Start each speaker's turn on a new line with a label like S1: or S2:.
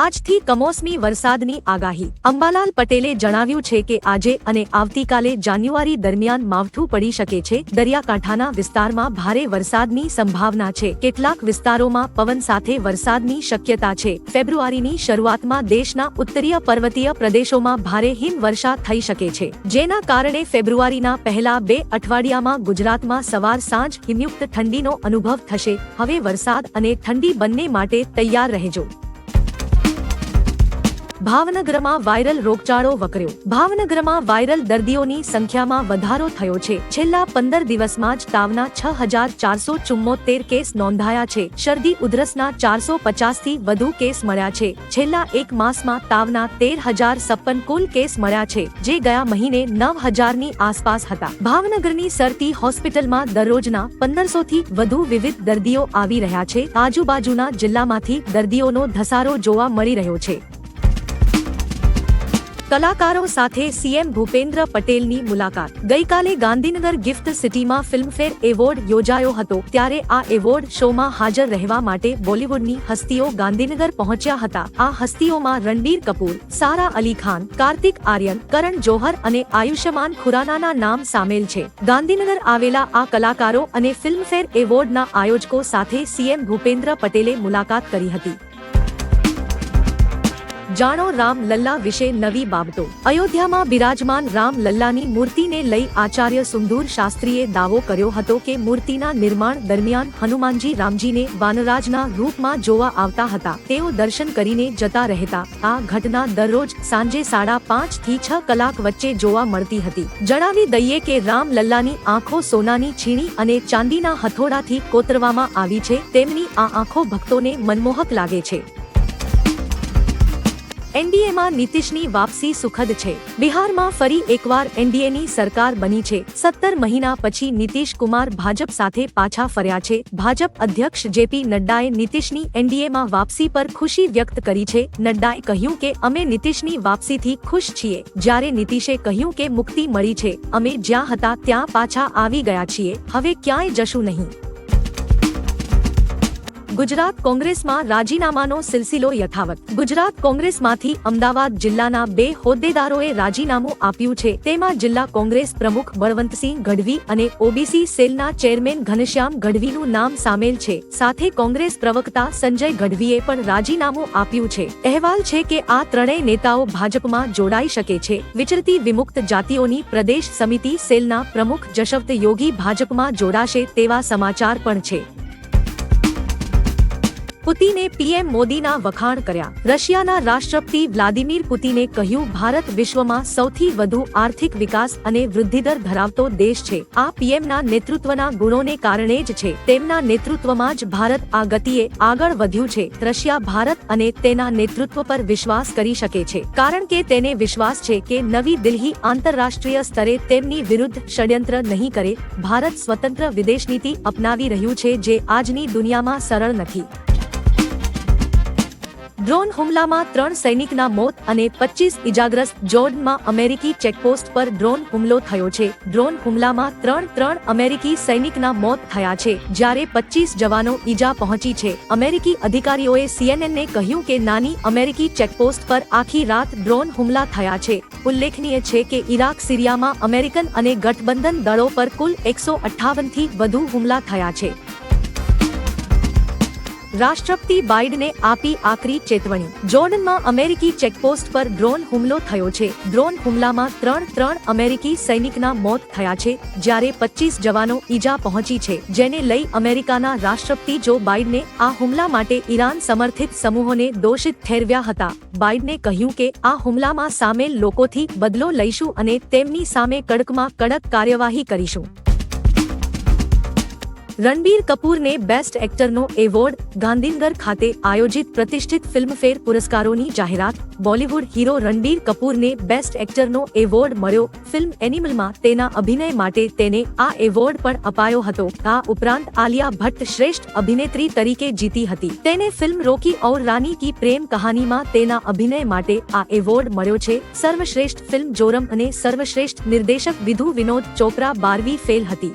S1: આજથી કમોસમી વરસાદની આગાહી. અંબાલાલ પટેલે જણાવ્યું છે કે આજે અને આવતીકાલે જાન્યુઆરી દરમિયાન માવઠું પડી શકે છે. દરિયાકાંઠાના વિસ્તારમાં ભારે વરસાદની સંભાવના છે. કેટલાક વિસ્તારોમાં પવન સાથે વરસાદની શક્યતા છે. ફેબ્રુઆરીની શરૂઆતમાં દેશના ઉત્તરીય પર્વતીય પ્રદેશોમાં ભારે હિમવર્ષા થઈ શકે છે. જેના કારણે ફેબ્રુઆરીના પહેલા બે અઠવાડિયામાં ગુજરાતમાં સવાર સાંજ હિમયુક્ત ઠંડીનો અનુભવ થશે. હવે વરસાદ અને ઠંડી બંને માટે તૈયાર રહેજો. ભાવનગરમાં વાયરલ રોગચાળો વકર્યો. ભાવનગરમાં વાયરલ દર્દીઓની સંખ્યામાં વધારો થયો છે. છેલ્લા પંદર દિવસમાં જ તાવના છ હજાર ચારસો ચુમ્મોતેર કેસ નોંધાયા છે. શરદી ઉધરસના ચારસો પચાસથી વધુ કેસ મળ્યા છે. છેલ્લા એક માસમાં તાવના તેર હજાર છપ્પન કુલ કેસ મળ્યા છે, જે ગયા મહિને નવ હજારની આસપાસ હતા. ભાવનગરની સરતી હોસ્પિટલમાં દરરોજના પંદરસો થી વધુ વિવિધ દર્દીઓ આવી રહ્યા છે. આજુબાજુના જિલ્લામાંથી દર્દીઓનો ધસારો જોવા મળી રહ્યો છે. કલાકારો સાથે સીએમ ભૂપેન્દ્ર પટેલની મુલાકાત. ગઈકાલે ગાંધીનગર ગિફ્ટ સિટીમાં ફિલ્મફેર એવોર્ડ યોજાયો હતો, ત્યારે આ એવોર્ડ શોમાં હાજર રહેવા માટે બોલિવૂડની હસ્તીઓ ગાંધીનગર પહોંચ્યા હતા. આ હસ્તીઓમાં રણબીર કપૂર, સારા અલી ખાન, કાર્તિક આર્યન, કરણ જોહર અને આયુષ્યમાન ખુરાનાના નામ સામેલ છે. ગાંધીનગર આવેલા આ કલાકારો અને ફિલ્મફેર એવોર્ડના આયોજકો સાથે સીએમ ભૂપેન્દ્ર પટેલે મુલાકાત કરી હતી. જાણો રામ લલ્લા વિશે નવી બાબતો. અયોધ્યામાં બિરાજમાન રામ લલ્લાની મૂર્તિને લઈ આચાર્ય સુંદૂર શાસ્ત્રીએ દાવો કર્યો હતો કે મૂર્તિના નિર્માણ દરમિયાન હનુમાનજી રામજીને વાનરાજના રૂપમાં જોવા આવતા હતા. તેઓ દર્શન કરીને જતા રહેતા. આ ઘટના દરરોજ સાંજે સાડા પાંચથી છ કલાક વચ્ચે જોવા મળતી હતી. જણાવી દઈએ કે રામ લલ્લાની આંખો સોનાની છીણી અને ચાંદીના હથોડાથી કોતરવામાં આવી છે. તેમની આ આંખો ભક્તોને મનમોહક લાગે છે. એનડીએમાં નીતિશની વાપસી સુખદ છે. બિહારમાં ફરી એકવાર એનડીએની સરકાર બની છે. સત્તર મહિના પછી નીતિશ કુમાર ભાજપ સાથે પાછા ફર્યા છે. ભાજપ અધ્યક્ષ જેપી નડ્ડાએ નીતિશની એનડીએમાં વાપસી પર ખુશી વ્યક્ત કરી છે. નડ્ડાએ કહ્યું કે, અમે નીતિશની વાપસીથી ખુશ છીએ. જ્યારે નીતિશે કહ્યું કે, મુક્તિ મળી છે. અમે જ્યાં હતા ત્યાં પાછા આવી ગયા છીએ. હવે ક્યાંય જશું નહીં. ગુજરાત કોંગ્રેસમાં રાજીનામાનો સિલસિલો યથાવત. ગુજરાત કોંગ્રેસમાંથી અમદાવાદ જિલ્લાના બે હોદ્દેદારોએ રાજીનામું આપ્યું છે. તેમાં જિલ્લા કોંગ્રેસ પ્રમુખ બળવંતસિંહ ગઢવી અને ઓબીસી સેલના ચેરમેન ઘનશ્યામ ગઢવીનું નામ સામેલ છે. સાથે કોંગ્રેસ પ્રવક્તા સંજય ગઢવીએ પણ રાજીનામું આપ્યું છે. અહેવાલ છે કે આ ત્રણેય નેતાઓ ભાજપમાં જોડાઈ શકે છે. વિચરતી વિમુક્ત જાતિઓની પ્રદેશ સમિતિ સેલના પ્રમુખ જશવંત યોગી ભાજપમાં જોડાશે તેવા સમાચાર પણ છે. પુતિને પીએમ મોદીના વખાણ કર્યા. રશિયાના રાષ્ટ્રપતિ વ્લાદિમીર પુતિને કહ્યું, ભારત વિશ્વમાં સૌથી વધુ આર્થિક વિકાસ અને વૃદ્ધિદર ધરાવતો દેશ છે. આ પીએમના નેતૃત્વના ગુણોને કારણે જ છે. તેમના નેતૃત્વમાં જ ભારત આ ગતિએ આગળ વધ્યું છે. રશિયા ભારત અને તેના નેતૃત્વ પર વિશ્વાસ કરી શકે છે. કારણ કે તેને વિશ્વાસ છે કે નવી દિલ્હી આંતરરાષ્ટ્રીય સ્તરે તેમની વિરુદ્ધ ષડયંત્ર નહીં કરે. ભારત સ્વતંત્ર વિદેશ નીતિ અપનાવી રહ્યું છે જે આજની દુનિયામાં સરળ નથી. ડ્રોન હુમલામાં ત્રણ સૈનિકના મોત અને પચીસ ઇજાગ્રસ્ત જોર્ડનમાં અમેરિકી ચેકપોસ્ટ પર ડ્રોન હુમલો થયો છે. ડ્રોન હુમલામાં ત્રણ ત્રણ અમેરિકી સૈનિકના મોત થયા છે, જ્યારે પચીસ જવાનો ઈજા પહોંચી છે. અમેરિકી અધિકારીઓએ સીએનએનને કહ્યું કે નાની અમેરિકી ચેકપોસ્ટ પર આખી રાત ડ્રોન હુમલા થયા છે. ઉલ્લેખનીય છે કે ઇરાક, સિરિયામાં અમેરિકન અને ગઠબંધન દળો પર કુલ એકસો અઠ્ઠાવનથી વધુ હુમલા થયા છે. રાષ્ટ્રપતિ બાઇડને આપી આકરી ચેતવણી. જોર્ડનમાં અમેરિકી ચેકપોસ્ટ પર ડ્રોન હુમલો થયો છે. ડ્રોન હુમલામાં ત્રણ ત્રણ અમેરિકી સૈનિકના મોત થયા છે, જ્યારે પચીસ જવાનો ઈજા પહોંચી છે, જેને લઈ અમેરિકાના રાષ્ટ્રપતિ જો બાઇડને આ હુમલા માટે ઈરાન સમર્થિત સમૂહોને દોષિત ઠેરવ્યા હતા. બાઇડને કહ્યું કે, આ હુમલામાં સામેલ લોકોથી બદલો લઈશું અને તેમની સામે કડકમાં કડક કાર્યવાહી કરીશું. રણબીર કપૂરને બેસ્ટ એક્ટરનો એવોર્ડ ગાંધીનગર ખાતે આયોજિત પ્રતિષ્ઠિત ફિલ્મફેર પુરસ્કારોની જાહેરાત. બોલિવૂડ હીરો રણબીર કપૂરને બેસ્ટ એક્ટરનો એવોર્ડ મળ્યો. ફિલ્મ એનિમલમાં તેના અભિનય માટે તેને આ એવોર્ડ પણ અપાયો હતો. આ ઉપરાંત આલિયા ભટ્ટ શ્રેષ્ઠ અભિનેત્રી તરીકે જીતી હતી. તેને ફિલ્મ રોકી ઔર રાની કી પ્રેમ કહાનીમાં તેના અભિનય માટે આ એવોર્ડ મળ્યો છે. સર્વશ્રેષ્ઠ ફિલ્મ જોરમ અને સર્વશ્રેષ્ઠ નિર્દેશક વિધુ વિનોદ ચોપરા બારવી ફેલ હતી.